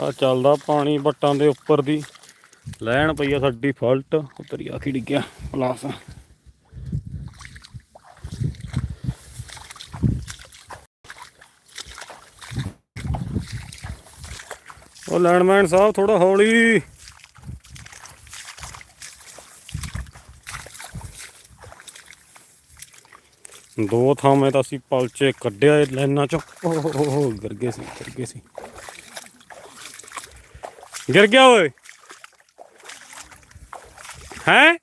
ਆ ਚੱਲਦਾ ਪਾਣੀ ਬੱਟਾਂ ਦੇ ਉੱਪਰ ਦੀ। ਲੈਣ ਪਈ ਆ ਸਾਡੀ ਫਾਲਟ। ਉਤਰੀ ਆ ਕੀ ਡਿੱਗਿਆ ਪਲਾਸ। ਉਹ ਲੈਂਡਮੈਨ ਸਾਹਿਬ ਥੋੜਾ ਹੌਲੀ। ਦੋ ਥਾਵੇਂ ਤਾਂ ਅਸੀਂ ਪਲਚੇ ਕੱਢਿਆ ਇਹ ਲਾਈਨਾਂ ਚੋਂ। ਓਹ ਗਿਰ ਗਏ ਸੀ, ਗਿਰ ਗਏ ਸੀ। ਗਿਰ ਗਿਆ ਓਏ। ਹੈ?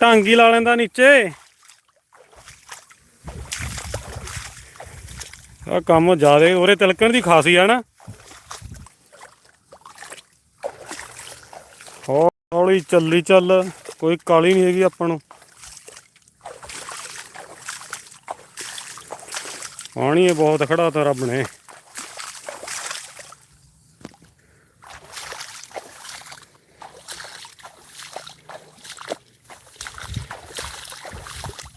ਟਾਂਗੀ ਲਾ ਲੈਂਦਾ ਨੀਚੇ। ਆ ਕੰਮ ਜ਼ਿਆਦੇ ਉਰੇ ਤਿਲਕਣ ਦੀ ਖਾਸੀ ਆ ਨਾ। ਹੌਲੀ ਚੱਲੀ ਚੱਲ, ਕੋਈ ਕਾਲੀ ਨਹੀਂ ਹੈਗੀ ਆਪਾਂ ਨੂੰ। ਪਾਣੀ ਇਹ ਬਹੁਤ ਖੜਾ ਤਾਂ ਰੱਬ ਨੇ।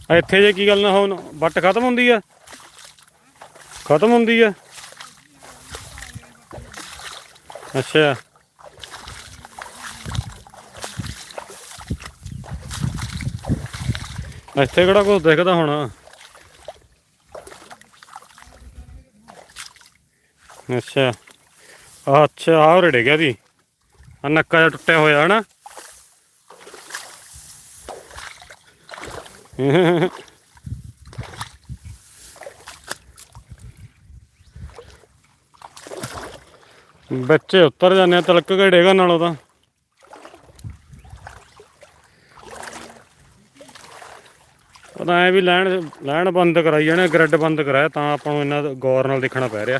ਇੱਥੇ ਜੇ ਕੀ ਗੱਲ ਨਾ ਹੋਣ, ਵੱਟ ਖਤਮ ਹੁੰਦੀ ਆ। ਖਤਮ ਹੁੰਦੀ ਆ। ਅੱਛਾ। ਇੱਥੇ ਕਿਹੜਾ ਕੁਝ ਦਿਖਦਾ ਹੋਣਾ? ਅੱਛਾ। ਅੱਛਾ, ਆਹ ਉਰੇ ਗਿਆ ਦੀ ਆ ਨੱਕਾ ਜਿਹਾ ਟੁੱਟਿਆ ਹੋਇਆ, ਹਨਾ? ਬੱਚੇ ਉੱਤਰ ਜਾਂਦੇ ਆ, ਤਲਕ ਕੇ ਨਾਲੋਂ ਤਾਂ। ਪਤਾ ਐ ਵੀ ਲੈਣ ਲੈਣ ਬੰਦ ਕਰਾਈ ਜਾਣੇ ਗ੍ਰਿਡ ਬੰਦ ਕਰਾਇਆ, ਤਾਂ ਆਪਾਂ ਨੂੰ ਇੰਨਾ ਗੌਰ ਨਾਲ ਦੇਖਣਾ ਪੈ ਰਿਹਾ।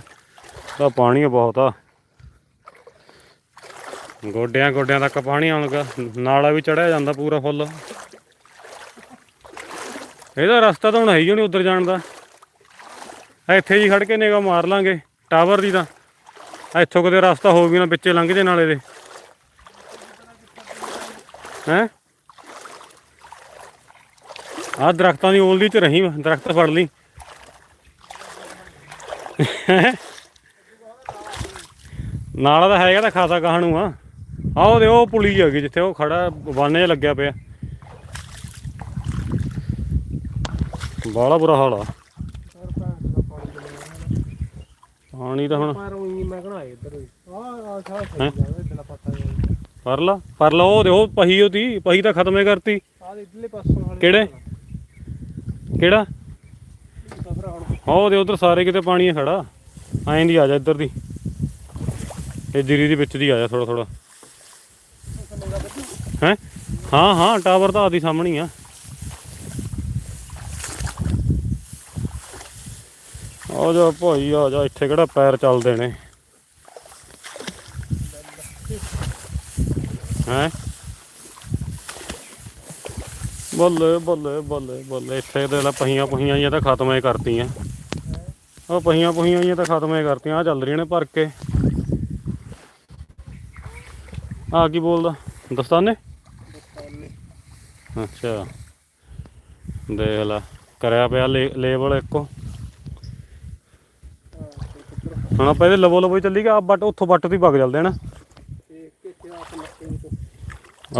ਤਾਂ ਪਾਣੀ ਬਹੁਤ ਆ। ਗੋਡਿਆਂ ਗੋਡਿਆਂ ਤੱਕ ਪਾਣੀ ਆਉਣਗਾ ਨਾਲਾ ਵੀ ਚੜਿਆ ਜਾਂਦਾ ਪੂਰਾ ਫੁੱਲ। ਇਹਦਾ ਰਸਤਾ ਤਾਂ ਹੁਣ ਹੈ ਹੀ ਨਹੀਂ ਉੱਧਰ ਜਾਣ ਦਾ। ਇੱਥੇ ਜੀ ਖੜ ਕੇ ਨਿਗਾ ਮਾਰ ਲਾਂਗੇ, ਟਾਵਰ ਦੀ ਤਾਂ। ਇੱਥੋਂ ਕਿਤੇ ਰਸਤਾ ਹੋ ਵੀ ਨਾ ਵਿੱਚੇ ਲੰਘ ਜੇ ਨਾਲੇ ਦੇ। ਹੈ? ਆ ਦਰਖਤਾਂ ਦੀ ਓਲਦੀ ਚ ਰਹੀ ਦਰਖਤ ਫੜ ਲਈ। ਨਾਲਾ ਤਾਂ ਹੈਗਾ ਤਾਂ ਖਾਸਾ ਗਾਹਾਂ ਨੂੰ ਆ। ਆਹ ਉਹਦੇ ਉਹ ਪੁਲੀ ਹੈਗੀ ਜਿੱਥੇ ਉਹ ਖੜਾ, ਬਾਨੇ ਜਿਹਾ ਲੱਗਿਆ ਪਿਆ। ਬਾਲਾ ਬੁਰਾ ਹਾਲ ਆ। ਪਾਣੀ ਤਾਂ ਹੁਣ ਪਰ ਉਹੀ ਮੈਂ ਕਹਣਾ ਇੱਧਰ ਆ ਆ ਸਾਹ ਹੈਂ? ਸਹੀ ਜਾਵੇ ਇਤਨਾ ਪਤਾ ਨਹੀਂ ਪਰ ਲਾ ਪਰ ਲਾ ਉਹ ਦੇ ਉਹ ਪਹੀ ਉਹਦੀ ਪਹੀ ਤਾਂ ਖਤਮੇ ਕਰਤੀ। ਆ ਇਧਰਲੇ ਪਾਸੋਂ ਵਾਲੇ ਕਿਹੜੇ? ਕਿਹੜਾ? ਉਹ ਦੇ ਉਧਰ ਸਾਰੇ ਕਿਤੇ ਪਾਣੀ ਖੜਾ। ਐਂ ਦੀ ਆ ਜਾ ਇੱਧਰ ਦੀ। ਇਹ ਜੀਰੀ ਦੇ ਵਿੱਚ ਦੀ ਆ ਜਾ ਥੋੜਾ ਥੋੜਾ ਹੈ? ਹਾਂ ਹਾਂ ਟਾਵਰ ਤਾਂ ਆਦੀ ਸਾਹਮਣੇ ਆ। ਆ ਜਾ ਭਾਈ ਆ ਜਾ ਇੱਥੇ ਕਿਹੜਾ ਪੈਰ ਚੱਲਦੇ ਨੇ। ਹੈ? ਬੱਲੇ ਬੱਲੇ ਬੱਲੇ ਬੱਲੇ ਇੱਥੇ ਤੇ ਲਾ ਪਹੀਆਂ ਪਹੀਆਂ ਜਿਹੀਆਂ ਤਾਂ ਖਤਮ ਹੀ ਕਰਤੀਆਂ। ਉਹ ਪਹੀਆਂ ਪਹੀਆਂ ਜਿਹੀਆਂ ਤਾਂ ਖਤਮ ਹੀ ਕਰਤੀਆਂ ਆ ਚੱਲ ਰਹੀਆਂ ਨੇ ਭਰ ਕੇ। ਆ ਕੀ ਬੋਲਦਾ? ਦਸਤਾਨੇ? ਅੱਛਾ। ਦੇਖ ਲੈ ਕਰਿਆ ਪਿਆ ਲੇਬਲ ਇੱਕੋ। ਹੁਣ ਆਪਾਂ ਇਹਦੇ ਲਵੋ ਲਵੋ ਹੀ ਚੱਲੀ ਗਿਆ ਬੱਟ ਉੱਥੋਂ ਬੱਟ ਤੋਂ ਹੀ ਵਗ ਚੱਲਦੇ ਤੋਂ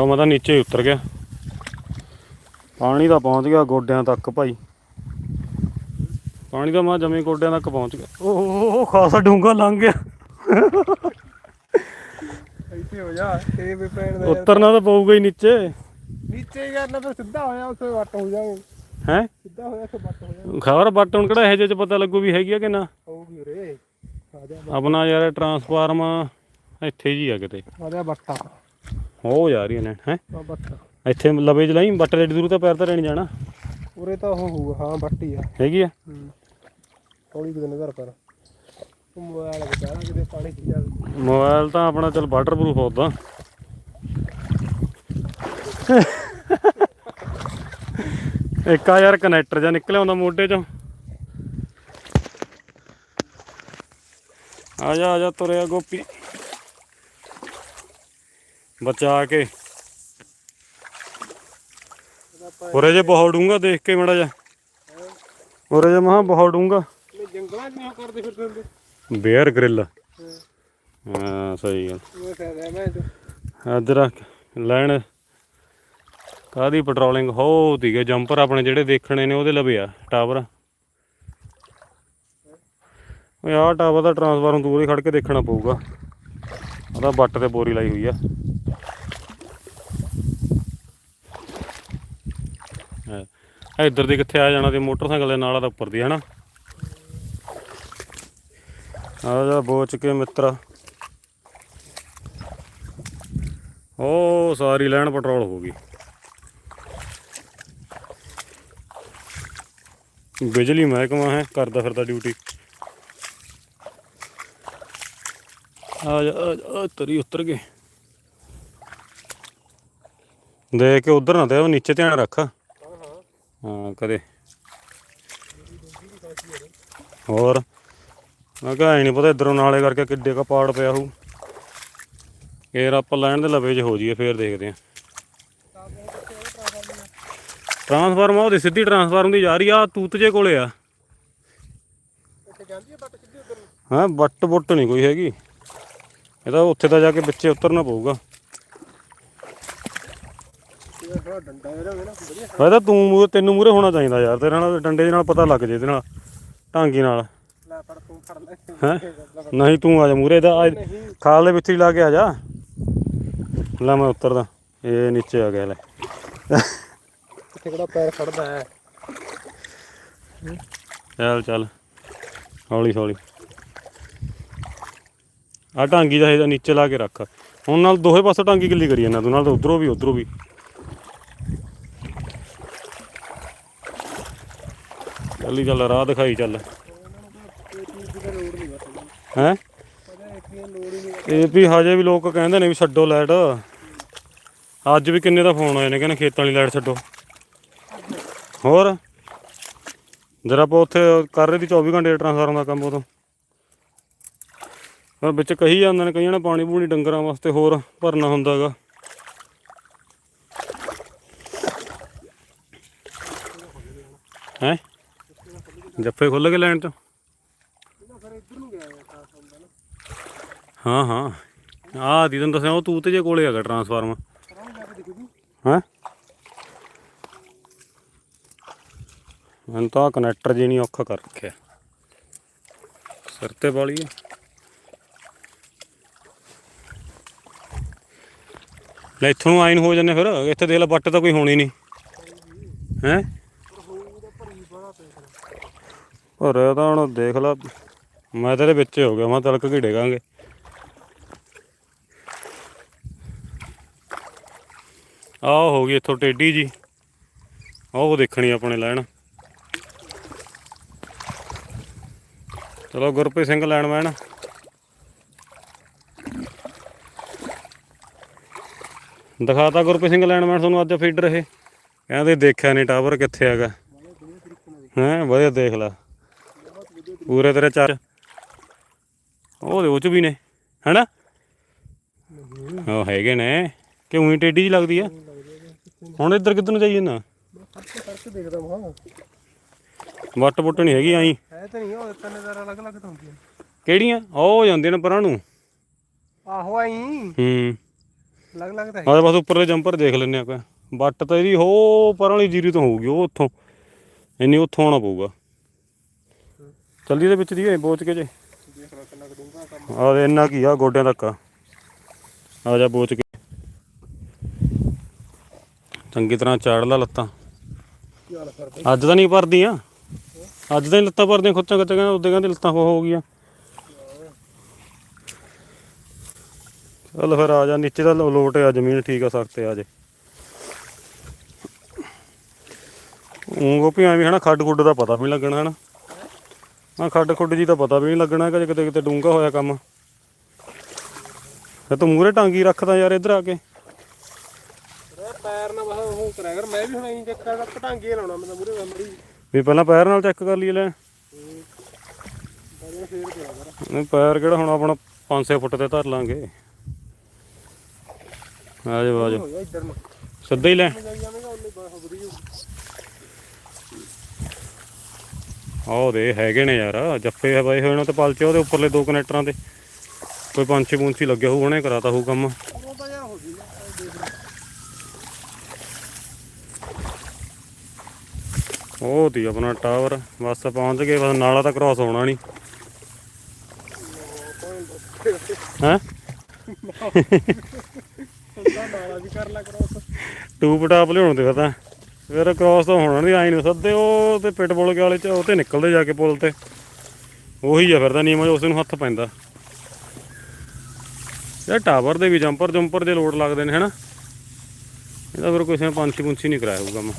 ਉਹ ਮੈਂ ਤਾਂ ਨੀਚੇ ਹੀ ਉਤਰ ਗਿਆ। ਪਾਣੀ ਤਾਂ ਪਹੁੰਚ ਗਿਆ ਗੋਡਿਆਂ ਤੱਕ ਭਾਈ। ਪਾਣੀ ਤਾਂ ਮੈਂ ਜਮੇ ਗੋਡਿਆਂ ਤੱਕ ਪਹੁੰਚ ਗਿਆ। ਉਹ ਖਾਸਾ ਡੂੰਗਾ ਲੰਘ ਗਿਆ। ਇੱਥੇ ਹੋ ਜਾ ਤੇ ਵੀ ਪੈਣ ਦਾ। ਉਤਰਨਾ ਤਾਂ ਪਊਗਾ ਹੀ ਨੀਚੇ। ਨੀਚੇ ਕਰਨਾ ਫਿਰ ਸਿੱਧਾ ਹੋਇਆ ਉੱਥੇ ਵੱਟ ਹੋ ਜਾਵੇ ਹੈ? ਸਿੱਧਾ ਹੋਇਆ ਉੱਥੇ ਵੱਟ ਹੋ ਜਾਵੇ ਖਬਰ ਬੱਟ ਹੁਣ ਕਿਹੜਾ ਇਹ ਜਿਹੇ ਚ ਪਤਾ ਲੱਗੂ ਵੀ ਹੈਗੀ ਆ ਕਿ ਨਾ? ਆ ਜਾ ਆਪਣਾ ਯਾਰ ਟਰਾਂਸਫਾਰਮ ਇੱਥੇ ਜੀ ਆ ਕਿਤੇ। ਆ ਜਾ ਬੱਟਾ। ਹੋ ਜਾ ਰਹੀ ਨੇ ਹੈ? ਆ ਬੱਟਾ। ਇੱਥੇ ਲਵੇ ਜਲਾਈ ਬੱਟ ਦੇ ਦੂਰ ਤਾਂ ਪੈਰ ਤਾਂ ਰਹਿਣ ਜਾਣਾ। ਉਰੇ ਤਾਂ ਉਹ ਹੋਊਗਾ ਹਾਂ ਬੱਟੀ ਆ। ਹੈਗੀ ਆ? ਹੌਲੀ ਕਿਤੇ ਨਜ਼ਰ ਉਹ ਮੋਬਾਈਲ ਬਚਾਣਾ ਕਿਤੇ ਪਾਣੀ ਚ ਜਾਵੇ ਮੋਬਾਈਲ ਤਾਂ ਆਪਣਾ ਚਲ ਵਾਟਰਪ੍ਰੂਫ ਹੁੰਦਾ ਇੱਕ ਆ ਯਾਰ ਕਨੈਕਟਰ ਜਾਂ ਨਿਕਲਿਆ ਹੁੰਦਾ ਮੋਢੇ ਚੋਂ। ਆ ਜਾ ਆ ਜਾ ਤੁਰਿਆ ਗੋਪੀ। ਬਚਾ ਕੇ। ਉਰੇ ਜੇ ਬਹੁਤ ਡੂੰਗਾ ਦੇਖ ਕੇ ਮੜਾ ਜਾ ਉਰੇ ਜੇ ਮਹਾ ਬਹੁਤ ਡੂੰਗਾ ਇਹ ਜੰਗਲਾਂ 'ਚ ਨਹੀਂ ਉਹ ਕਰਦੇ ਫਿਰਦੇ ਹੁੰਦੇ। Bear Grylls. ਹਾਂ। ਸਹੀ ਗੱਲ। ਇੱਧਰ ਲੈਣ। ਕਾਦੀ ਪੈਟਰੋਲਿੰਗ ਹੋ ਤੀਗੇ ਜੰਪਰ ਆਪਣੇ ਜਿਹੜੇ ਦੇਖਣੇ ਨੇ ਉਹਦੇ ਲਵੇ ਆ ਟਾਵਰ। ਓਏ ਆਹ ਟਾਵਰ ਦਾ ਟਰਾਂਸਫਾਰਮ ਦੂਰ ਹੀ ਖੜ ਕੇ ਦੇਖਣਾ ਪਊਗਾ। ਉਹਦਾ ਬੱਟ ਤੇ ਬੋਰੀ ਲਾਈ ਹੋਈ ਆ। ਇੱਧਰ ਦੇ ਕਿੱਥੇ ਆ ਜਾਣਾ ਤੇ ਮੋਟਰਸਾਈਕਲ ਦੇ ਨਾਲ ਆ ਤਾਂ ਉੱਪਰ ਦੀ, ਹਨਾ? ਆ ਜਾ ਬੋਚ ਕੇ ਮਿੱਤਰਾ। ਉਹ ਸਾਰੀ ਲੈਣ ਪੈਟਰੋਲ ਹੋ ਗਈ। ਬਿਜਲੀ ਮਹਿਕਮਾ ਹੈ, ਕਰਦਾ ਫਿਰਦਾ ਡਿਊਟੀ। ਆ ਜਾ ਆ ਤਰੀ ਉਤਰ ਗਏ ਦੇਖ ਕੇ ਉਧਰ ਨਾ ਤੇ ਉਹ ਨੀਚੇ ਧਿਆਨ ਰੱਖ। ਹਾਂ ਹਾਂ ਹਾਂ ਕਦੇ। ਹੋਰ? ਮੈਂ ਕਿਹਾ ਨਹੀਂ ਪਤਾ ਇਧਰੋਂ ਨਾਲੇ ਕਰਕੇ ਕਿੱਡੇ ਕਾ ਪਾੜ ਪਿਆ ਹੋਊ। ਫੇਰ ਆਪਾਂ ਲੈਣ ਦੇ ਲਵੇ 'ਚ ਹੋ ਜਾਈਏ ਫੇਰ ਦੇਖਦੇ ਆਂ ਟਰਾਂਸਫਾਰਮ ਆ ਉਹਦੀ ਸਿੱਧੀ ਟਰਾਂਸਫਾਰਮ ਦੀ ਜਾ ਰਹੀ ਆ ਤੂਤ ਜੇ ਕੋਲੇ ਆ। ਇੱਥੇ ਜਾਂਦੀ ਹੈ ਬੱਟ ਸਿੱਧੀ ਉਧਰ ਨੂੰ? ਹਾਂ ਬੱਟ ਬੁੱਟ ਨਹੀਂ ਕੋਈ ਹੈਗੀ। ਇਹ ਤਾਂ ਉੱਥੇ ਤਾਂ ਜਾ ਕੇ ਵਿੱਚੇ ਉਤਰਨਾ ਪਊਗਾ। ਮੈਂ ਤਾਂ ਤੂੰ ਮੂਹਰੇ ਤੈਨੂੰ ਮੂਹਰੇ ਹੋਣਾ ਚਾਹੀਦਾ ਯਾਰ ਤੇਰੇ ਨਾਲ ਡੰਡੇ ਦੇ ਨਾਲ ਪਤਾ ਲੱਗ ਜੇ ਇਹਦੇ ਨਾਲ ਢਾਂਗੀ ਨਾਲ। ਹੈਂ? ਨਹੀਂ ਤੂੰ ਆ ਜਾ ਮੂਹਰੇ ਦਾ ਖਾਲ ਦੇ ਵਿੱਚ ਹੀ ਲਾ ਕੇ ਆ ਜਾ। ਲੈ ਮੈਂ ਉਤਰਦਾ ਇਹ ਨੀਚੇ ਆ ਗਿਆ ਲੈ। ਕਿੱਥੇ ਕਿਹੜਾ ਪੈਰ ਖੜਦਾ ਹੈ? ਚੱਲ ਚੱਲ। ਹੌਲੀ ਹੌਲੀ। ਆ ਟਾਂਗੀ ਦਾ ਇਹਦਾ ਨੀਚੇ ਲਾ ਕੇ ਰੱਖ। ਹੁਣ ਨਾਲ ਦੋਹੇ ਪਾਸੇ ਟਾਂਗੀ ਗਿੱਲੀ ਕਰੀ ਜਾਂਦਾ ਤੂੰ, ਨਾਲ ਤਾਂ ਉਧਰੋਂ ਵੀ ਉਧਰੋਂ ਵੀ। ਚੱਲੀ ਚੱਲ, ਰਾਹ ਦਿਖਾਈ ਚੱਲ। ਇਹ ਹੈ? ਇਹ ਵੀ ਹਜੇ ਵੀ ਲੋਕ ਕਹਿੰਦੇ ਨੇ ਵੀ ਛੱਡੋ ਲਾਈਟ। ਅੱਜ ਵੀ ਕਿੰਨੇ ਦਾ ਫੋਨ ਆਏ ਨੇ, ਕਹਿੰਦੇ ਖੇਤਾਂ ਵਾਲੀ ਲਾਈਟ ਛੱਡੋ। ਹੋਰ? ਜਰਾ ਆਪਾਂ ਉੱਥੇ ਕਰ ਰਹੇ ਸੀ 24 ਘੰਟੇ ਟ੍ਰਾਂਸਫਾਰਮ ਦਾ ਕੰਮ ਉਦੋਂ। ਪਰ ਵਿੱਚ ਕਹੀ ਜਾਂਦੇ ਨੇ, ਕਈਆਂ ਨੇ ਪਾਣੀ ਪੂਣੀ ਡੰਗਰਾਂ ਵਾਸਤੇ ਹੋਰ ਭਰਨਾ ਹੁੰਦਾਗਾ ਹੈ? ਜੱਫੇ ਖੁੱਲ ਕੇ ਲੈਣ ਤੋਂ ਹਾਂ ਹਾਂ। ਆਹ ਦੀ ਤੈਨੂੰ ਦੱਸਿਆ, ਉਹ ਤੂੰ ਤੇ ਜੇ ਕੋਲੇ ਹੈਗਾ ਟਰਾਂਸਫਾਰਮ ਪਰ ਹੈਂ? ਮੈਨੂੰ ਤਾਂ ਕਨੈਕਟਰ ਜੇ ਨਹੀਂ ਔਖਾ ਕਰ ਰੱਖਿਆ। ਸਿਰ ਤੇ ਵਾਲੀ ਆ ਲੈ ਇੱਥੋਂ ਨੂੰ ਆਇਨ ਹੋ ਜਾਂਦੇ ਫਿਰ ਇੱਥੇ ਦੇਖ ਲੈ ਬੱਟ ਤਾਂ ਕੋਈ ਹੋਣੀ ਨਹੀਂ। ਹੈ? ਪਰ ਹੋਊ ਤਾਂ ਹੁਣ ਦੇਖ ਲੈ। ਮੈਂ ਤਾਂ ਇਹਦੇ ਵਿੱਚ ਹੀ ਗਿਆ ਮੈਂ ਤਲਕ ਕੀ ਡੇਗਾਂਗੇ ਆਹ ਹੋ ਗਈ ਇੱਥੋਂ ਟੇਢੀ ਜੀ। ਉਹ ਦੇਖਣੀ ਆਪਣੇ ਲੈਣ। ਚਲੋ ਗੁਰਪ੍ਰੀਤ ਸਿੰਘ ਲੈਣ ਮੈਨ ਦਿਖਾਤਾ ਗੁਰਪ੍ਰੀਤ ਸਿੰਘ ਲੈਣ ਮੈਨ ਤੁਹਾਨੂੰ ਅੱਜ ਫੀਡਰ ਇਹ। ਕਹਿੰਦੇ ਦੇਖਿਆ ਨਹੀਂ ਟਾਵਰ ਕਿੱਥੇ ਹੈਗਾ। ਹੈਂ ਵਧੀਆ ਦੇਖ ਲੈ। ਪੂਰੇ ਤੇਰੇ ਚਾਰ। ਉਹਦੇ ਉਹ ਚ ਵੀ ਨੇ। ਹੈਨਾ? ਉਹ ਹੈਗੇ ਨੇ। ਕਿ ਉਹੀ ਟੇਢੀ ਜੀ ਲੱਗਦੀ ਆ? ਹੁਣ ਇੱਧਰ ਕਿੱਧਰ ਨੂੰ ਜਾਈਏ ਨਾ? ਵੱਟ ਬੁੱਟ ਨਹੀਂ ਹੈਗੀ ਆਈ। ਹੈ ਤਾਂ ਨਹੀਂ ਉਹ ਤਿੰਨ ਦਰ ਅਲੱਗ ਅਲੱਗ ਤਾਂ ਹੁੰਦੀਆਂ। ਕਿਹੜੀਆਂ? ਉਹ ਜਾਂਦੀਆਂ ਨੇ ਪਰਾਂ ਨੂੰ। ਆਹੋ ਆਈ। ਹੂੰ। ਅਲੱਗ ਤਾਂ ਹੈ ਬਸ ਉੱਪਰਲੇ ਜੰਪਰ ਦੇਖ ਲੈਨੇ ਆਪਾਂ। ਵੱਟ ਤਾਂ ਇਹਦੀ ਹੋ ਪਰਾਂ ਵਾਲੀ ਜੀਰੀ ਤੋਂ ਹੋਊਗੀ ਉਹ ਉੱਥੋਂ। ਇੰਨੀ ਉੱਥੋਂ ਆਉਣਾ ਪਊਗਾ। ਚੱਲੀ ਦੇ ਵਿੱਚ ਦੀ ਇਹ ਬੋਚ ਕੇ ਜੇ। ਆ ਇੰਨਾ ਕੀ ਆ ਗੋਡਿਆਂ ਤੱਕ ਆ। ਆ ਜਾ ਬੋਚ ਕੇ। ਚੰਗੀ ਤਰ੍ਹਾਂ ਚਾੜ ਲਾ ਲੱਤਾਂ। ਅੱਜ ਤਾਂ ਨਹੀਂ ਭਰਦੀਆਂ। ਅੱਜ ਤਾਂ ਹੀ ਲੱਤਾਂ ਭਰਦੀਆਂ ਖੁੱਚਾਂ ਕੱਚਾਂ ਕਹਿੰਦੇ ਉਦੋਂ ਕਹਿੰਦੇ ਲੱਤਾਂ ਹੋ ਹੋ ਗਈਆਂ। ਚੱਲ ਫਿਰ ਆ ਜਾ ਨੀਚੇ ਦਾ ਲੋਟ ਆ ਜ਼ਮੀਨ ਠੀਕ ਆ ਸਖਤ ਆ ਜੇ। ਉਹ ਗੋਪੀਆਂ ਵੀ ਹਨਾ ਖੱਡ ਖੁੱਡ ਦਾ ਪਤਾ ਵੀ ਲੱਗਣਾ ਹਨਾ। ਆ ਖੱਡ ਖੁੱਡ ਜੀ ਦਾ ਪਤਾ ਵੀ ਨਹੀਂ ਲੱਗਣਾ ਕਿ ਕਿਤੇ ਕਿਤੇ ਡੂੰਗਾ ਹੋਇਆ ਕੰਮ। ਫਿਰ ਤੂੰ ਮੂਰੇ ਟਾਂਗੀ ਰੱਖਦਾ ਯਾਰ ਇੱਧਰ ਆ ਕੇ। ਰੇ ਪੈਰ ਨਾਲ ਬਸ ਉਹ ਕਰਿਆ ਕਰ ਮੈਂ ਵੀ ਹੁਣ ਐਂ ਦੇਖਿਆ ਕਰ ਪਟਾਂਗੇ ਲਾਉਣਾ ਮੈਂ ਤਾਂ ਮੂਰੇ ਮੈਮਰੀ ਵੀ ਪਹਿਲਾਂ ਪੈਰ ਨਾਲ ਚੈੱਕ ਕਰ ਲਈਏ ਲੈ। ਨਹੀਂ ਪੈਰ ਕਿਹੜਾ ਹੁਣ ਆਪਣਾ 5-6 ਫੁੱਟ ਤੇ ਧਰ ਲਾਂਗੇ। ਆ ਜਾ ਆ ਜਾ ਇੱਧਰ ਨੂੰ ਸਿੱਧਾ ਹੀ ਲੈ। ਆਹ ਦੇ ਹੈਗੇ ਨੇ ਯਾਰ ਜੱਫੇ ਹਵਾਏ ਹੋਏ ਨੇ ਤੇ ਪਲਚੇ ਉਹਦੇ ਉੱਪਰਲੇ ਦੋ ਕਨੈਕਟਰਾਂ ਤੇ। ਕੋਈ ਪੰਛੀ ਪੁੰਛੀ ਲੱਗਿਆ ਹੋਊ ਉਹਨੇ ਕਰਾਤਾ ਹੋਊ ਕੰਮ। ਉਹ ਤੀ ਆਪਣਾ ਟਾਵਰ ਬਸ ਪਹੁੰਚ ਗਏ ਬਸ ਨਾਲਾ ਤਾਂ ਕ੍ਰਾਸ ਹੋਣਾ ਨਹੀਂ ਹੈ? ਉਹਦਾ ਨਾਲਾ ਵੀ ਕਰ ਲਾ ਕਰੋ ਟੂਬ ਟਾਪ ਲਿਆਉਣ ਦੇ ਪਤਾ ਫਿਰ ਕ੍ਰਾਸ ਤਾਂ ਹੋਣਾ ਨਹੀਂ ਆਈ ਨੂੰ ਸੱਦੇ ਉਹ ਤੇ ਪਿਟਬੁਲ ਕੇ ਵਾਲੇ ਚ ਉਹ ਤੇ ਨਿਕਲਦੇ ਜਾ ਕੇ ਪੁਲ ਤੇ। ਉਹੀ ਆ ਫਿਰ ਤਾਂ ਨੀਮਾ ਉਸ ਨੂੰ ਹੱਥ ਪੈਂਦਾ। ਇਹ ਟਾਵਰ ਦੇ ਵੀ ਜੰਪਰ ਜੰਪਰ ਦੇ ਲੋਡ ਲੱਗਦੇ ਨੇ ਹਨਾ? ਇਹਦਾ ਫਿਰ ਕਿਸੇ ਨੇ ਪੰਛੀ ਪੁੰਛੀ ਨਹੀਂ ਕਰਾਇਆ ਹੋਊ ਕੰਮ।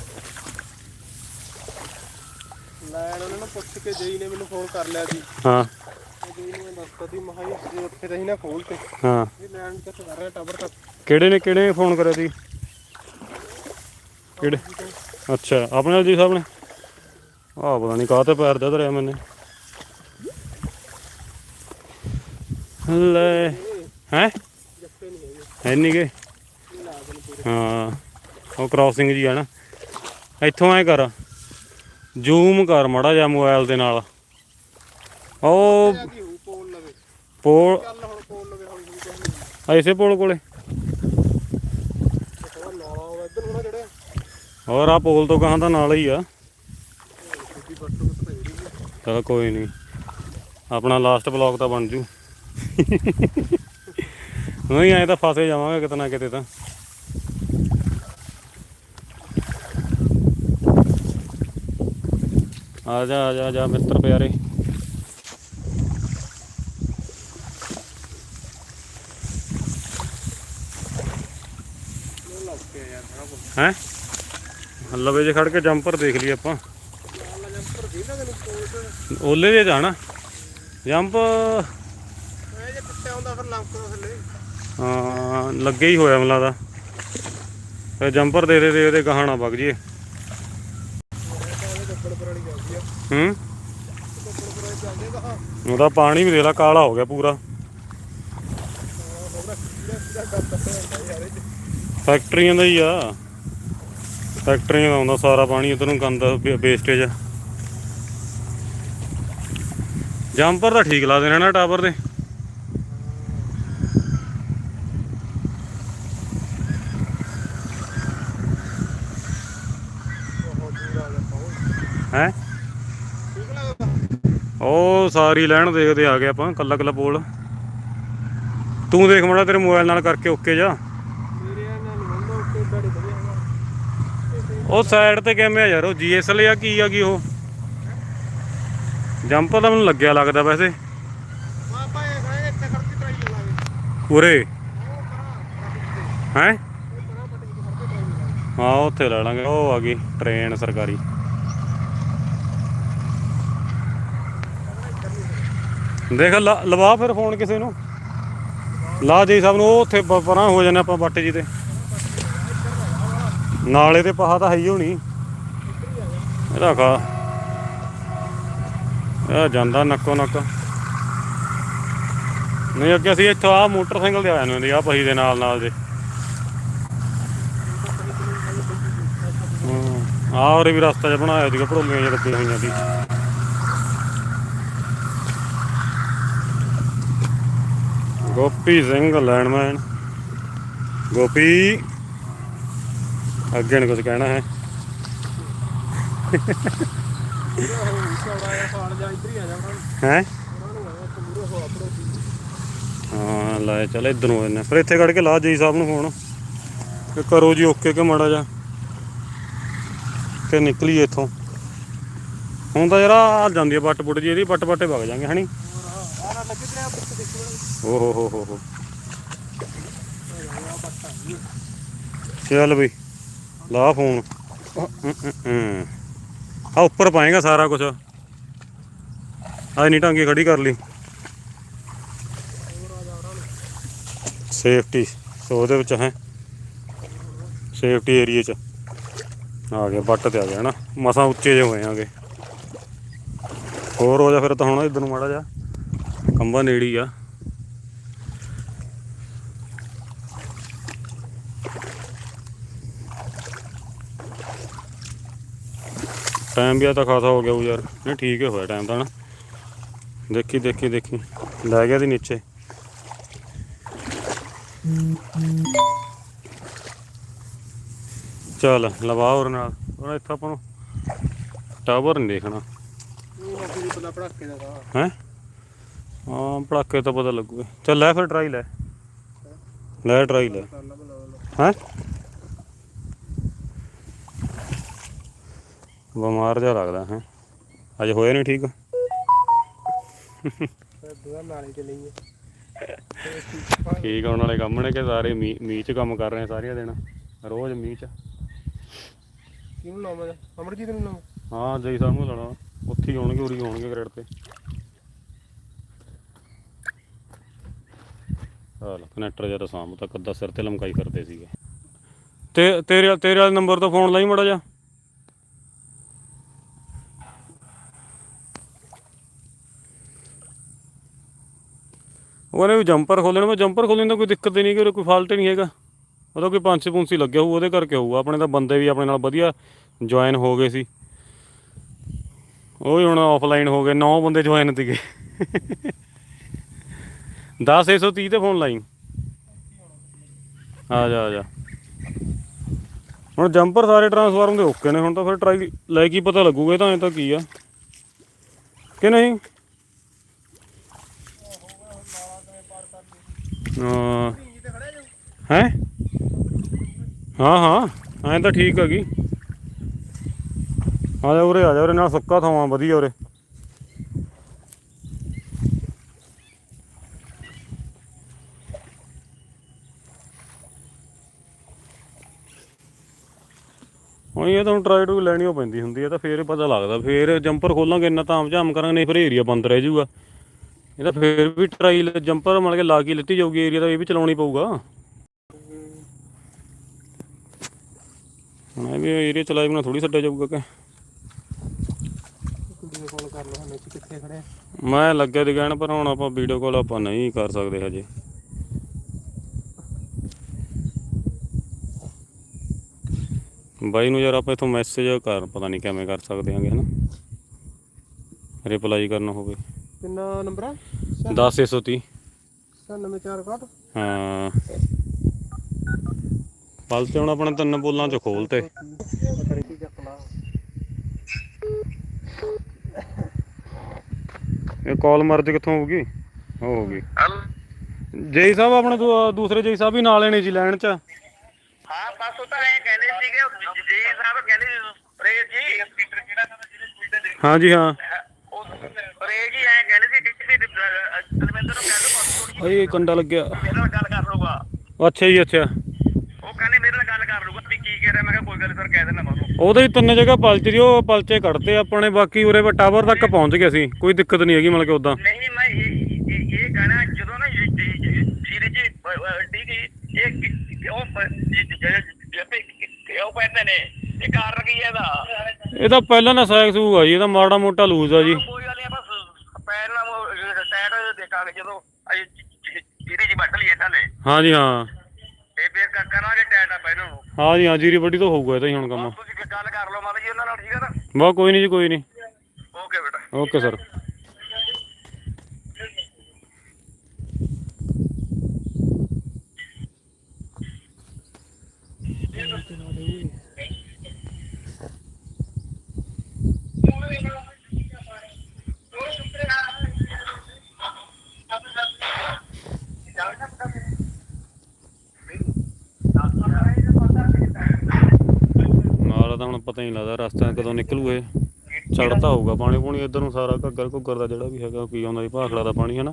ਲੈਣ ਉਹਨਾਂ ਨੂੰ ਪੁੱਛ ਕੇ ਜਈ ਨੇ ਮੈਨੂੰ ਫੋਨ ਕਰ ਲਿਆ ਸੀ। ਹਾਂ। ਤੇ ਜਈ ਨੇ ਦੱਸਤਾ ਸੀ ਮਹਾ ਜੀ ਉੱਥੇ ਰਹੀ ਨਾ ਖੋਲ ਤੇ। ਹਾਂ। ਇਹ ਲੈਣ ਕਿੱਥੇ ਕਰ ਰਿਹਾ ਟੱਬਰ ਤੱਕ। ਕਿਹੜੇ ਨੇ ਕਿਹੜੇ ਫੋਨ ਕਰਿਆ ਸੀ? ਕਿਹੜੇ? ਅੱਛਾ ਆਪਣੇ ਜੀ ਸਾਹਿਬ ਨੇ ਆਹ ਪਤਾ ਨਹੀਂ ਕਾਹ ਤੇ ਪੈਰ ਦੇ ਧਰਿਆ ਮੈਨੇ। ਲੈ ਹੈ? ਹੈ ਨਹੀਂ ਗੇ ਇਹ ਲਾ ਦੇਣ ਪੂਰੇ ਹਾਂ ਉਹ ਕ੍ਰਾਸਿੰਗ ਜੀ ਆ ਨਾ। ਇੱਥੋਂ ਐ ਕਰ ਜ਼ੂਮ ਕਰ ਮੜਾ ਜਾ ਮੋਬਾਈਲ ਦੇ ਨਾਲ। ਉਹ ਪੋਲ ਲਵੇ। ਪੋਲ ਐਸੇ ਪੋਲ ਕੋਲੇ ਥੋੜਾ ਨਾਲਾ ਹੋਵੇ ਇੱਧਰ ਨੂੰ ਨਾ ਜਿਹੜੇ ਹੋਰ ਆ ਪੋਲ ਤੋਂ ਗਾਹਾਂ ਦਾ ਨਾਲ ਹੀ ਆ। ਸਿੱਧੀ ਕੋਈ ਨਹੀਂ ਆਪਣਾ ਲਾਸਟ ਬਲੌਗ ਤਾਂ ਬਣ ਜੂ। ਨਹੀਂ ਐ ਤਾਂ ਫਸੇ ਜਾਵਾਂਗੇ ਕਿਤੇ ਨਾ ਕਿਤੇ ਤਾਂ। ਆ ਜਾ ਆ ਜਾ ਆ ਜਾ ਮਿੱਤਰ ਪਿਆਰੇ। ਉਹ ਹੈ? ਲਵੇ ਜੇ ਖੜ ਕੇ ਜੰਪਰ ਦੇਖ ਲਈ ਆਪਾਂ। ਓਲੇ ਦੇ ਜਾਣਾ। ਜੰਪ। ਹਾਂ, ਲੱਗੇ ਹੀ ਹੋਇਆ ਮਲਾ ਦਾ। ਤੇ ਜੰਪਰ ਦੇ ਦੇ ਦੇ, ਉਹਦੇ ਗਾਹਣਾ ਵਗ ਜੀਏ। ਹੂੰ? ਉਹਦਾ ਪਾਣੀ ਵੀ ਦੇ ਲਾ, ਕਾਲਾ ਹੋ ਗਿਆ ਪੂਰਾ। ਫੈਕਟਰੀਆਂ ਦਾ ਹੀ ਆ। ਫੈਕਟਰੀਆਂ ਦਾ ਆਉਂਦਾ ਸਾਰਾ ਪਾਣੀ ਉਧਰ ਨੂੰ ਗੰਦਾ ਵੇਸਟੇਜ ਜੰਪਰ ਤਾਂ ਠੀਕ ਲਾ ਦੇਣਾ ਨਾ ਟਾਵਰ ਦੇ। ਬਹੁਤ ਹੈ? ਉਹ ਸਾਰੀ ਲੈਣ ਦੇਖਦੇ ਆ ਗਏ ਆਪਾਂ ਕੱਲਾ ਕੱਲਾ ਪੋਲ। ਤੂੰ ਦੇਖ ਮੜਾ, ਤੇਰੇ ਮੋਬਾਈਲ ਨਾਲ ਕਰਕੇ ਓਕੇ ਜਾ ਮੇਰੇ ਨਾਲ ਨਹੀਂ ਹੁੰਦਾ ਉੱਤੇ ਬੜੀ ਵਧੀਆ ਹੈਗਾ ਉਹ ਸਾਈਡ ਤੇ ਕਿਵੇਂ ਆ ਯਾਰ, ਉਹ ਜੀਐਸਐਲ ਆ ਕੀ ਆ ਗਈ ਉਹ? ਜੰਪਰ ਤਾਂ ਮੈਨੂੰ ਲੱਗਿਆ ਲੱਗਦਾ ਵੈਸੇ। ਉਰੇ? ਹੈ? ਹਾਂ, ਉੱਥੇ ਲੈ ਲਾਂਗੇ, ਉਹ ਆ ਗਈ ਟ੍ਰੇਨ ਸਰਕਾਰੀ। ਦੇਖ ਲਵਾ ਫਿਰ ਫੋਨ ਕਿਸੇ ਨੂੰ। ਲਾ ਜੀ ਸਭ ਨੂੰ, ਉਹ ਉੱਥੇ ਪਰਾਂ ਹੋ ਜਾਣੇ ਆਪਾਂ ਬੱਟ ਜੀ ਤੇ। ਨਾਲੇ ਤੇ ਪਹਾ ਤਾਂ ਹੈ ਹੀ ਹੋਣੀ। ਇਹਦਾ ਖਾ ਇਹ ਜਾਂਦਾ ਨੱਕੋ ਨੱਕ। ਨਹੀਂ, ਅੱਗੇ ਅਸੀਂ ਇੱਥੋਂ ਆ ਮੋਟਰਸਾਈਕਲ ਤੇ ਆ ਜਾਂਦੇ ਹੁੰਦੇ ਆ ਪਹੀ ਦੇ ਨਾਲ ਨਾਲ ਦੇ। ਹਾਂ, ਆਹ ਵੀ ਰਸਤਾ ਜਿਹਾ ਬਣਾਇਆ ਸੀਗਾ, ਭੜੋਲੀਆਂ ਜਿਹਾ ਲੱਗੀਆਂ ਹੋਈਆਂ ਸੀ। ਗੋਪੀ ਸਿੰਘ ਲੈਂਡਮੈਨ। ਗੋਪੀ। ਅੱਗੇ ਨੂੰ ਕੁਝ ਕਹਿਣਾ ਹੈ। ਚੌੜਾ ਜਿਹਾ ਫਾੜ ਹੈ? ਹਾਂ, ਲੈ ਚੱਲ ਇਧਰ ਨੂੰ ਇਹਨੇ ਫਿਰ ਇੱਥੇ ਖੜ ਕੇ ਲਾ ਜੀ ਸਾਹਿਬ ਨੂੰ ਫੋਨ ਕਿ ਕਰੋ ਜੀ ਓਕੇ ਕਿ ਮਾੜਾ ਜਾ ਕਿ ਨਿਕਲੀਏ ਇੱਥੋਂ। ਹੁਣ ਤਾਂ ਯਾਰ ਆ ਜਾਂਦੀ ਹੈ ਬੱਟ ਬੁੱਟ ਜੀ ਇਹਦੀ ਬੱਟ ਬੱਟੇ ਵਗ ਜਾਾਂਗੇ ਹਣੀ ਹੋਰ ਓ ਹੋ ਹੋ ਹੋ ਹੋ। ਚੱਲ ਬਈ। ਲਾ ਫੋਨ। ਆ ਉੱਪਰ ਪਾਏਗਾ ਸਾਰਾ ਕੁਝ ਆ ਨਹੀਂ ਟਾਂਗੀ ਖੜੀ ਕਰ ਲਈ। ਸੇਫਟੀ ਸੋ ਉਹਦੇ ਵਿੱਚ ਹੈ। ਸੇਫਟੀ ਏਰੀਆ ਚ। ਆ ਗਿਆ ਬੱਟ ਤੇ ਆ ਗਿਆ ਨਾ ਮਸਾਂ ਉੱਚੇ ਜਿਹੇ ਹੋਏ ਆਗੇ। ਹੋਰ ਹੋ ਜਾ ਫਿਰ ਤਾਂ ਹੁਣ ਇਧਰ ਨੂੰ ਮਾੜਾ ਜਾ ਕੰਬਾ ਨੇੜੀ ਆ। ਟਾਈਮ ਵੀ ਆ ਤਾਂ ਖਾਸਾ ਹੋ ਗਿਆ ਉਹ ਯਾਰ। ਨਹੀਂ, ਠੀਕ ਹੋਇਆ ਟਾਈਮ ਤਾਂ ਨਾ। ਦੇਖੀ ਦੇਖੀ ਦੇਖੀ। ਲੈ ਗਿਆ ਦੀ ਨੀਚੇ। ਚੱਲ, ਲਵਾ ਹੋਰ ਨਾਲ। ਹੁਣ ਇੱਥੇ ਆਪਾਂ ਨੂੰ ਟਾਵਰ ਨਹੀਂ ਦੇਖਣਾ। ਉਹ ਹੈ? ਹਾਂ, ਪੜਾਕੇ ਤਾਂ ਪਤਾ ਲੱਗੂਗਾ। ਚੱਲ ਲੈ ਫਿਰ ਟਰਾਈ ਲੈ। ਲੈ ਟਰਾਈ ਲੈ। ਕਰ ਹੈ? ਬਿਮਾਰ ਜਿਹਾ ਲੱਗਦਾ ਹੈ। ਅਜੇ ਹੋਇਆ ਨਹੀਂ ਠੀਕ? ਦੁਆ ਨਾਲੇ ਤੇ ਲਈਏ ਠੀਕ ਆਉਣ ਵਾਲੇ ਕੰਮ ਨੇ ਕਿ ਸਾਰੇ ਮੀਂਹ ਮੀਂਹ ਚ ਕੰਮ ਕਰ ਰਹੇ ਸਾਰੀਆਂ ਦਿਨ। ਰੋਜ਼ ਮੀਂਹ ਚ। ਕਿਹਨੂੰ ਲਾਵਾਂ ਮੈਂ ਅਮਰਜੀਤ ਨੂੰ ਲਾਵਾਂ ਹਾਂ ਜਈ ਸਾਹਿਬ ਨੂੰ ਲਾਣਾ। ਉੱਥੇ ਹੀ ਆਉਣਗੇ ਉਰੀ ਆਉਣਗੇ ਗ੍ਰੇਡ ਤੇ। ਹਾਲ ਕਨੈਕਟਰ ਜਰਾ ਸਾਮ ਤੱਕ ਅੱਧਾ ਸਿਰ ਤੇ ਲਮਕਾਈ ਕਰਦੇ ਸੀਗੇ। ਤੇ ਤੇਰੇ ਤੇਰੇ ਵਾਲੇ ਨੰਬਰ ਤੋਂ ਫੋਨ ਲਾਈ ਮੜਾ ਜਾ ਉਹਨੇ ਵੀ ਜੰਪਰ ਖੋਲਣ ਮੈਂ ਜੰਪਰ ਖੋਲ੍ਹਣ ਦਾ ਕੋਈ ਦਿੱਕਤ ਨਹੀਂ ਕਿ ਉਹਦਾ ਕੋਈ ਫਾਲਟ ਹੀ ਨਹੀਂ ਹੈਗਾ। ਉਹਦਾ ਕੋਈ ਪੰਜ ਛੇ ਪੁੰਸੀ ਲੱਗਿਆ ਹੋਊ, ਉਹਦੇ ਕਰਕੇ ਹੋਊਗਾ। ਆਪਣੇ ਤਾਂ ਬੰਦੇ ਵੀ ਆਪਣੇ ਨਾਲ ਵਧੀਆ ਜੁਆਇਨ ਹੋ ਗਏ ਸੀ। ਉਹ ਵੀ ਹੁਣ ਆਫਲਾਈਨ ਹੋ ਗਏ 9 ਬੰਦੇ ਜੁਆਇਨ ਸੀਗੇ। 10 130 ਤੇ ਫੋਨ ਲਾਈ। ਆ ਜਾ ਆ ਜਾ। ਹੁਣ ਜੰਪਰ ਸਾਰੇ ਟਰਾਂਸਫਾਰਮ ਦੇ ਓਕੇ ਨੇ, ਹੁਣ ਤਾਂ ਫਿਰ ਟਰਾਈ ਲੈ ਕੇ ਪਤਾ ਲੱਗੂਗਾ ਤਾਂ ਐ ਤਾਂ ਕੀ ਆ। ਕਿ ਨਹੀਂ? ਹਾਂ। ਹੈ? ਹਾਂ ਹਾਂ। ਐਂ ਤਾਂ ਠੀਕ ਹੈਗੀ ਆ ਜਾ ਉਰੇ, ਆ ਜਾ ਉਰੇ, ਨਾਲ ਸੁੱਕਾ ਥਾਵਾਂ, ਵਧੀਆ ਉਰੇ। ਹੁਣ ਇਹ ਤੁਹਾਨੂੰ ਟਰਾਈ ਟੂ ਲੈਣੀ ਓ ਪੈਂਦੀ ਹੁੰਦੀ ਹੈ ਤਾਂ ਫੇਰ ਪਤਾ ਲੱਗਦਾ। ਫੇਰ ਜੰਪਰ ਖੋਲਾਂਗੇ, ਇੰਨਾ ਤਾਮ ਝਾਮ ਕਰਾਂਗੇ, ਨਹੀਂ ਫਿਰ ਏਰੀਆ ਬੰਦ ਰਹਿ ਜਾਊਗਾ। ਇਹ ਤਾਂ ਫੇਰ ਵੀ ਟਰਾਈ ਜੰਪਰ ਮਤਲਬ ਕੇ ਲਾ ਕੇ ਲਿੱਤੀ ਜਾਊਗੀ, ਏਰੀਆ ਤਾਂ ਇਹ ਵੀ ਚਲਾਉਣੀ ਪਊਗਾ। ਹੁਣ ਇਹ ਵੀ ਏਰੀਆ ਚਲਾਈ ਬਿਨਾ ਥੋੜੀ ਛੱਡਿਆ ਜਾਊਗਾ ਕਿ। ਵੀਡੀਓ ਕਾਲ ਕਰ ਲਓ ਹਮੇ ਕਿੱਥੇ ਖੜੇ ਮੈਂ ਲੱਗਿਆ ਤੇ ਕਹਿਣ ਪਰ ਹੁਣ ਆਪਾਂ ਵੀਡੀਓ ਕਾਲ ਆਪਾਂ ਨਹੀਂ ਕਰ ਸਕਦੇ ਹਜੇ। ਬਾਈ ਨੂੰ ਯਾਰ ਆਪਾਂ ਇਥੋਂ ਮੈਸੇਜ ਕਰ, ਪਤਾ ਨਹੀਂ ਕਿਵੇਂ ਕਰ ਸਕਦੇ ਹਾਂਗੇ ਹਨਾ। ਰਿਪਲਾਈ ਕਰਨਾ ਹੋਵੇ। ਕਿੰਨਾ ਨੰਬਰ ਆ? 10 130 9461 ਹਾਂ। ਪਲ ਤੇ ਹੁਣ ਆਪਣੇ ਤਿੰਨ ਬੋਲਾਂ ਚ ਕੀ ਚੱਕਣਾ ਇਹ ਕਾਲ ਮਰਜ ਕਿੱਥੋਂ ਹੋਊਗੀ? ਹੋਊਗੀ। ਜੇਈ ਸਾਹਿਬ ਆਪਣੇ ਦੂਸਰੇ ਜੇਈ ਸਾਹਿਬ ਵੀ ਨਾਲ ਲੈਣੇ ਜੀ ਲੈਣ ਚ। ਹਾਂ ਬਸ ਉਹ ਤਾਂ ਇਹ ਕਹਿੰਦੇ ਸੀਗੇ ਜੀ ਸਾਹਿਬ ਕਹਿੰਦੇ ਜੀ। ਹਾਂ ਜੀ ਤੁਸੀਂ ਦਰਮਿੰਦਰ ਨੂੰ ਕਹਿੰਦੇ ਪਾਸਪੋਰਟ ਓਏ ਕੰਡਾ ਲੱਗਿਆ। ਮੇਰੇ ਨਾਲ ਗੱਲ ਕਰ ਲਊਗਾ। ਅੱਛਾ ਜੀ ਅੱਛਾ। ਉਹ ਕਹਿੰਦੇ ਮੇਰੇ ਨਾਲ ਗੱਲ ਕਰ ਲਊਗਾ ਵੀ ਕੀ ਕਹਿ ਰਿਹਾ। ਮੈਂ ਕਿਹਾ ਕੋਈ ਗੱਲ ਸਰ ਕਹਿ ਦੇਣਾ ਮੈਂ ਉਹਨੂੰ। ਉਹਦੇ ਹੀ ਤਿੰਨ ਜਗ੍ਹਾ ਪਲਚ ਉਹ ਪਲਚੇ ਕੱਢਤੇ ਆਪਣੇ ਬਾਕੀ ਉਰੇ ਟਾਵਰ ਤੱਕ ਪਹੁੰਚ ਗਏ ਸੀ। ਕੋਈ ਦਿੱਕਤ ਨਹੀਂ ਹੈਗੀ ਮਤਲਬ ਕਿ ਉਦਾਂ। ਨਹੀਂ ਮੈਂ ਇਹ ਇਹ- ਇਹ ਕਹਿਣਾ ਜਦੋਂ ਨਾ ਜੀਰੇ ਜੀ ਠੀਕ ਹੈ ਇਹ ਕਿ- ਉਹ ਜਿਹੜੇ ਉਹ ਪੈਂਦੇ ਨੇ ਇਹ ਕਾਰਨ ਕੀ ਹੈ ਇਹਦਾ? ਇਹ ਤਾਂ ਪਹਿਲਾਂ ਨਾ ਸੈਕਸ ਹੋਊਗਾ ਜੀ ਇਹਦਾ ਮਾੜਾ ਮੋਟਾ ਲੂਜ਼ ਆ ਜੀ। ਕੋਈ ਗੱਲ ਆਪਾਂ ਜੀਰੀ ਜੀ ਵੱਢ ਲਈ ਇਹਨਾਂ ਨੇ ਹਾਂਜੀ ਹਾਂ। ਤੇ ਫੇਰ ਕ- ਕਰਾਂਗੇ ਟਾਇਰ ਦਾ ਪਹਿਲਾਂ ਨੂੰ ਹਾਂਜੀ ਹਾਂ ਜੀਰੀ ਵੱਡੀ ਤਾਂ ਹੋਊਗਾ ਇਹ ਤਾਂ ਹੀ ਹੁਣ ਕੰਮ। ਤੁਸੀਂ ਗੱਲ ਕਰ ਲਓ ਮਾਤਾ ਜੀ ਉਹਨਾਂ ਨਾਲ ਠੀਕ ਹੈ ਨਾ? ਬਾ ਕੋਈ ਨਹੀਂ ਜੀ ਕੋਈ ਨਹੀਂ ਓਕੇ ਬੇਟਾ। Okay sir. ਪਤਾ ਹੀ ਨਹੀਂ ਲੱਗਦਾ ਰਸਤਾ ਕਦੋਂ ਨਿਕਲੂ ਇਹ ਚੜਦਾ ਹੋਊਗਾ ਪਾਣੀ ਪੂਣੀ ਇੱਧਰ ਨੂੰ ਸਾਰਾ ਘੱਗਰ ਘੁੱਗਰ ਦਾ ਜਿਹੜਾ ਵੀ ਹੈਗਾ ਕੀ ਆਉਂਦਾ ਜੀ ਭਾਖੜਾ ਦਾ ਪਾਣੀ ਹੈ ਨਾ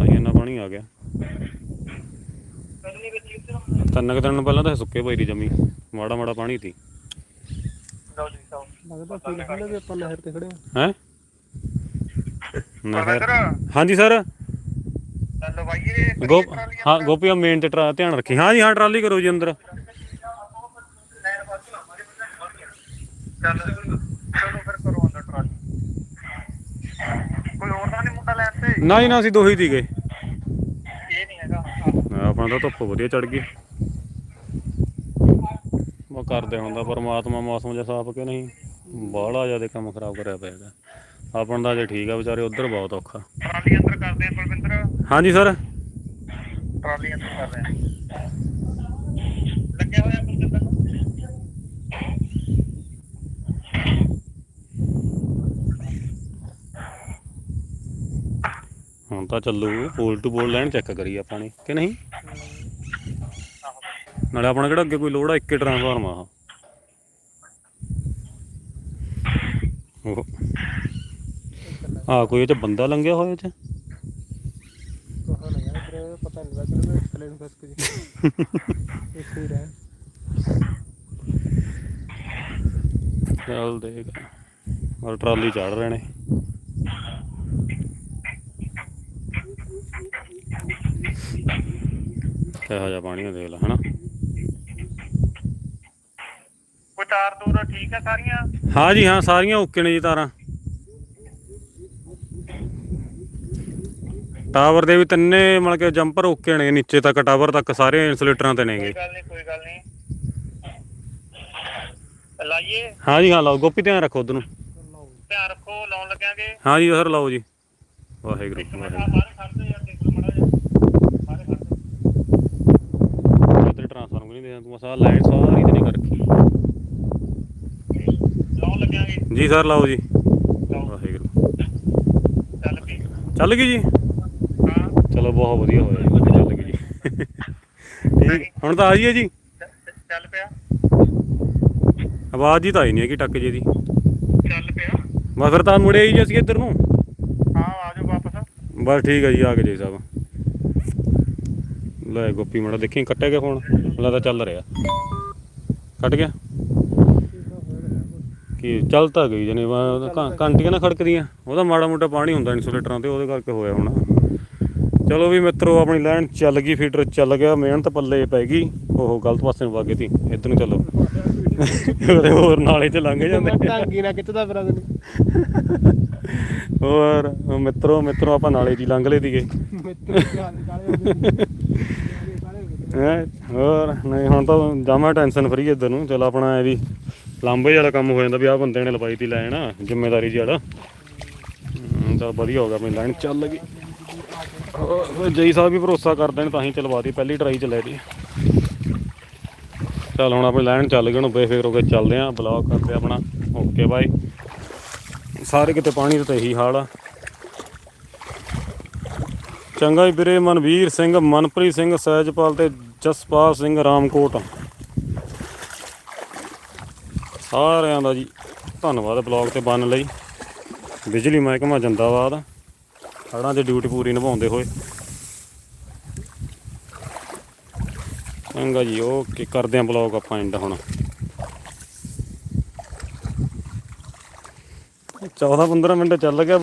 ਆਈ ਇੰਨਾ ਪਾਣੀ ਆ ਗਿਆ। ਤਿੰਨ ਕੁ ਦਿਨ ਪਹਿਲਾਂ ਤਾਂ ਸੁੱਕੇ ਪਈ ਦੀ ਜਮੀ ਮਾੜਾ ਮਾੜਾ ਪਾਣੀ ਸੀ। ਲੱਗਦਾ ਫੀਲ ਹੁੰਦਾ ਵੀ ਆਪਾਂ ਨਹਿਰ ਤੇ ਖੜੇ ਆ ਹੈ? ਨਹਿਰ। ਹਾਂਜੀ ਸਰ। ਲਵਾਈਏ ਗੋ ਹਾਂ ਗੋਪੀਆ ਮੇਨ ਤੇ ਟਰਾ ਧਿਆਨ ਰੱਖੀ। ਹਾਂ ਜੀ ਹਾਂ ਟਰਾਲੀ ਕਰੋ ਜੀ ਅੰਦਰ। ਚੱਲ ਚਲੋ ਫਿਰ ਕਰੋ ਅੰਦਰ ਟਰਾਲੀ। ਕੋਈ ਹੋਰ ਤਾਂ ਨਹੀਂ ਮੁੰਡਾ ਲੈਣ ਤੇ? ਨਾ ਅਸੀਂ ਦੋ ਹੀ ਸੀਗੇ ਇਹ ਨਹੀਂ ਹੈਗਾ ਆਪਣਾ ਤਾਂ ਧੁੱਪ ਵਧੀਆ ਚੜ ਗਈ। ਮੈਂ ਕਰਦੇ ਹੁੰਦਾ ਪਰਮਾਤਮਾ ਮੌਸਮ ਜਿਹਾ ਸਾਫ਼ ਕਿ ਨਹੀਂ? ਬਾਹਲਾ ਜ਼ਿਆਦਾ ਕੰਮ ਖਰਾਬ ਕਰਿਆ ਪਿਆ ਹੈਗਾ। ਆਪਣਾ ਤਾਂ ਜੇ ਠੀਕ ਆ ਵਿਚਾਰੇ ਉਧਰ ਬਹੁਤ ਔਖਾ। ਟਰਾਲੀ ਅੰਦਰ ਕਰਦੇ ਆ ਬਲਵਿੰਦਰ ਹਾਂਜੀ ਸਰ। ਟਰਾਲੀਆਂ ਤੋਂ ਕਰ ਰਹੇ ਆ। ਹੁਣ ਚੱਲੂ ਪੋਲ ਟੂ ਪੋਲ ਲੈਣ ਚੈੱਕ ਕਰੀ ਆਪਾਂ ਨੇ, ਕਿ ਨਹੀਂ? ਨਾਲੇ ਆਪਣਾ ਕਿਹੜਾ ਅੱਗੇ ਕੋਈ ਲੋੜ ਆ, ਇੱਕੇ ਟ੍ਰਾਂਸਫਾਰਮ ਆ ਆ, ਕੋਈ ਇਹ ਚ ਬੰਦਾ ਲੰਘਿਆ ਹੋਇਆ ਚ ਪਤਾ ਨਹੀਂ ਲੱਗ ਰਿਹਾ ਥੱਲੇ ਨੂੰ ਫਸ ਕੇ ਇੱਕ ਹੀ ਰਹਿ ਚੱਲ ਦੇਖ ਔਰ ਟਰਾਲੀ ਚੜ ਰਹੇ ਨੇ। ਕਿਹੋ ਜਿਹਾ ਪਾਣੀ ਦੇਖ ਲੈ ਹਨਾ। ਕੋਈ ਤਾਰ ਤੂਰ ਠੀਕ ਆ ਸਾਰੀਆਂ? ਹਾਂ ਜੀ ਹਾਂ ਸਾਰੀਆਂ ਓਕੇ ਨੇ ਜੀ ਤਾਰਾਂ। ਟਾਵਰ ਦੇ ਵੀ ਤਿੰਨੇ ਮਤਲਬ ਕਿ ਜੰਪਰ ਓਕੇ ਨੇ ਨੀਚੇ ਤੱਕ ਟਾਵਰ ਤੱਕ ਸਾਰੇ ਇਨਸੂਲੇਟਰਾਂ ਤੇ ਨੇਗੇ ਕੋਈ ਗੱਲ ਨਹੀਂ ਕੋਈ ਗੱਲ ਨਹੀਂ ਲਾਈਏ। ਹਾਂ ਜੀ ਹਾਂ ਲਾਓ ਗੋਪੀ ਧਿਆਨ ਰੱਖੋ ਉਧਰ ਨੂੰ। ਧਿਆਨ ਰੱਖੋ ਲਾਉਣ ਲੱਗਾਂਗੇ ਹਾਂ ਜੀ ਸਰ ਲਾਓ ਜੀ। ਵਾਹਿਗੁਰੂ ਵਾਹਿਗੁਰੂ ਆ ਬਾਹਰ ਖੜਦੇ ਯਾਰ ਦੇਖ ਲਓ ਮੜਾ ਜਾ ਬਾਹਰ ਖੜਦੇ ਟ੍ਰਾਂਸਫਾਰਮ ਨਹੀਂ ਤੂੰ ਸਾਰਾ ਲਾਈਨ ਸਾਰੀ ਤੇ ਨਹੀਂ ਕਰ ਰੱਖੀ। ਲਾਉਣ ਲੱਗਾਂਗੇ ਜੀ ਸਰ ਲਾਓ ਜੀ। ਵਾਹਿਗੁਰੂ। ਚੱਲ ਪਈ। ਚੱਲ ਗਈ ਜੀ? ਹਾਂ। ਚਲੋ ਬਹੁਤ ਵਧੀਆ ਹੋਇਆ ਜੀ ਚੱਲ ਗਈ ਜੀ। ਠੀਕ ਹੁਣ ਤਾਂ ਆ ਜੀ? ਚ- ਚੱਲ ਪਿਆ। ਆਵਾਜ਼ ਜੀ ਤਾਂ ਆਈ ਨਹੀਂ ਹੈਗੀ ਟੱਕ ਜੇ ਦੀ। ਚੱਲ ਪਿਆ। ਬਸ ਫਿਰ ਤਾਂ ਮੁੜੇ ਹੀ ਜੇ ਅਸੀਂ ਇੱਧਰ ਨੂੰ? ਹਾਂ ਆ ਜਾਓ ਵਾਪਸ। ਬਸ ਠੀਕ ਹੈ ਜੀ ਆ ਗਏ ਜੀ ਸਾਹਿਬ ਲੈ ਗੋਪੀ ਮੜਾ ਦੇਖੀ ਕੱਟਿਆ ਗਿਆ ਫੋਨ? ਤਾਂ ਚੱਲ ਰਿਹਾ। ਕੱਟ ਗਿਆ? ਕੀ ਚੱਲ ਤਾਂ ਗਈ ਜਨੇ ਘੰਟੀਆਂ ਨਾ ਖੜਕਦੀਆਂ। ਉਹਦਾ ਮਾੜਾ ਮੋਟਾ ਪਾਣੀ ਹੁੰਦਾ ਇਨਸੂਲੇਟਰਾਂ ਤੇ ਉਹਦੇ ਕਰਕੇ ਹੋਇਆ ਹੋਣਾ। ਚਲੋ ਵੀ ਮਿੱਤਰੋ ਆਪਣੀ ਲਾਈਨ ਚੱਲ ਗਈ ਫੀਡਰ ਚੱਲ ਗਿਆ ਮਿਹਨਤ ਪੱਲੇ ਪੈ ਗਈ। ਉਹ ਗਲਤ ਪਾਸੇ ਨੂੰ ਵਾਗੇ ਤੀ। ਇੱਧਰ ਨੂੰ ਚੱਲੋ। ਉਹਦੇ ਹੋਰ ਨਾਲੇ ਚ ਲੰਘ ਜਾਂਦੇ। ਟਾਂਗੀ ਨਾ ਕਿੱਥੇ ਦਾ ਫਿਰਾਂ ਹੋਰ ਮਿੱਤਰੋ ਮਿੱਤਰੋ ਆਪਾਂ ਨਾਲੇ ਦੀ ਲੰਘ ਲਏ ਦੀਗੇ ਮਿੱਤਰ ਹੋ ਗਏ ਹੈ ਹੋਰ, ਨਹੀਂ, ਹੁਣ ਤਾਂ ਜਾਮਾ ਟੈਨਸ਼ਨ ਫਰੀ ਇੱਧਰ ਨੂੰ। ਚਲ ਆਪਣਾ ਇਹ ਵੀ ਲਾਂਬੇ ਵਾਲਾ ਕੰਮ ਹੋ ਜਾਂਦਾ ਵੀ ਆਹ ਬੰਦੇ ਨੇ ਲਵਾਈ ਤੀ ਲੈਣ ਜ਼ਿੰਮੇਵਾਰੀ ਵਾਲਾ। ਤਾਂ ਵਧੀਆ ਹੋ ਗਿਆ ਆਪਣੀ ਲਾਈਨ ਚੱਲ ਗਈ ਹੋਰ ਜਈ ਸਾਹਿਬ ਵੀ ਭਰੋਸਾ ਕਰਦੇ ਨੇ, ਤਾਂ ਹੀ ਚਲਵਾਤੀ ਪਹਿਲੀ ਟਰਾਈ ਚ ਲੈ ਦੀ ਚੱਲ ਹੁਣ ਆਪਣੀ ਲਾਈਨ ਚੱਲ ਗਈ ਹੁਣ, ਬੇਫਿਕਰ ਹੋ ਕੇ ਚੱਲਦੇ ਆਂ ਬਲੌਗ ਕਰਦੇ ਆਪਣਾ। ਓਕੇ ਬਾਈ ਸਾਰੇ ਕਿਤੇ ਪਾਣੀ ਦਾ ਇਹੀ ਹਾਲ ਆ। ਚੰਗਾ ਜੀ ਵੀਰੇ, ਮਨਵੀਰ ਸਿੰਘ, ਮਨਪ੍ਰੀਤ ਸਿੰਘ, ਸਹਿਜਪਾਲ ਤੇ ਜਸਪਾਲ ਸਿੰਘ, ਰਾਮਕੋਟ। ਸਾਰਿਆਂ ਦਾ ਜੀ ਧੰਨਵਾਦ ਬਲੌਗ ਤੇ ਬੰਨ ਲਈ। ਬਿਜਲੀ ਮਹਿਕਮਾ ਜੰਦਾਬਾਦ। ਹੜਾਂ ਦੀ ਡਿਊਟੀ ਪੂਰੀ ਨਿਭਾਉਂਦੇ ਹੋਏ। ਚੰਗਾ ਜੀ, ਓਕੇ, ਕਰਦੇ ਆਂ ਬਲੌਗ ਆਪਾਂ ਐਂਡ ਹੁਣ। 14 15 ਮਿੰਟ ਚੱਲ ਗਿਆ